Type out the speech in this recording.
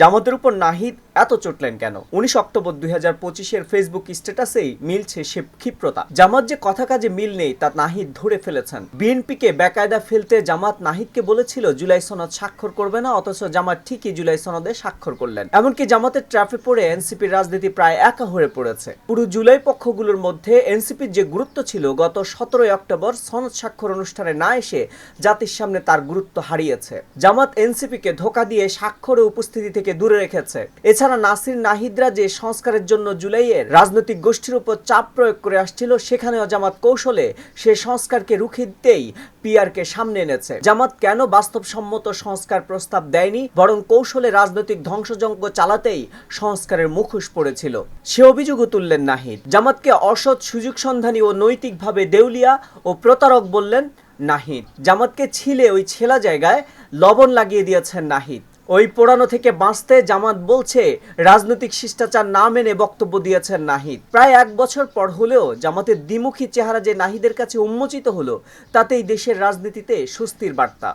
জামাতের উপর নাহিদ এত চটলেন কেন? উনিশ অক্টোবর দুই হাজার পঁচিশের ফেসবুক স্ট্যাটাসেই মিলছে সে ক্ষিপ্রতা। জামাত যে কথা কাজে মিল নেই, তা নাহিদ ধরে ফেলেছেন। বিএনপিকে বেকায়দা ফেলতে জামাত নাহিদকে বলেছিল, জুলাই সনদ স্বাক্ষর করবে না, অথচ জামাত ঠিকই জুলাই সনদে স্বাক্ষর করলেন। এমনকি জামাতের ট্রাফে পড়ে এনসিপির রাজনীতি প্রায় একা হয়ে পড়েছে। পুরো জুলাই পক্ষগুলোর মধ্যে এনসিপির যে গুরুত্ব ছিল, গত সতেরোই অক্টোবর সনদ স্বাক্ষর অনুষ্ঠানে না এসে জাতির সামনে তার গুরুত্ব হারিয়েছে। জামাত এনসিপিকে ধোকা দিয়ে স্বাক্ষরে উপস্থিতি থেকে দূরে রেখেছে। এছাড়া নাসির নাহিদরা যে সংস্কারের জন্য জুলাইয়ের রাজনৈতিক গোষ্ঠীর উপর চাপ প্রয়োগ করে আসছিল সেখানেও জামাত কৌশলে সে সংস্কারকে রুখে দিতেই পিআরকে সামনে এনেছে। জামাত কেন বাস্তবসম্মত সংস্কার প্রস্তাব দেয়নি, বরং কৌশলে রাজনৈতিক ধ্বংসযজ্ঞ চালাতেই সংস্কারের মুখোশ পড়েছিল। সে অভিযোগও তুললেন নাহিদ। জামাতকে অসৎ সুযোগ সন্ধানী ও নৈতিকভাবে দেউলিয়া ও প্রতারক বললেন নাহিদ। জামাতকে ছিলে ওই ছেলা জায়গায় লবণ লাগিয়ে দিয়েছেন নাহিদ। ওই পোড়ানো থেকে বাঁচতে জামাত বলছে, রাজনৈতিক শিষ্টাচার না মেনে বক্তব্য দিয়েছেন নাহিদ। প্রায় এক বছর পর হলেও জামাতের দ্বিমুখী চেহারা যে নাহিদের কাছে উন্মোচিত হলো, তাতেই দেশের রাজনীতিতে স্বস্তির বার্তা।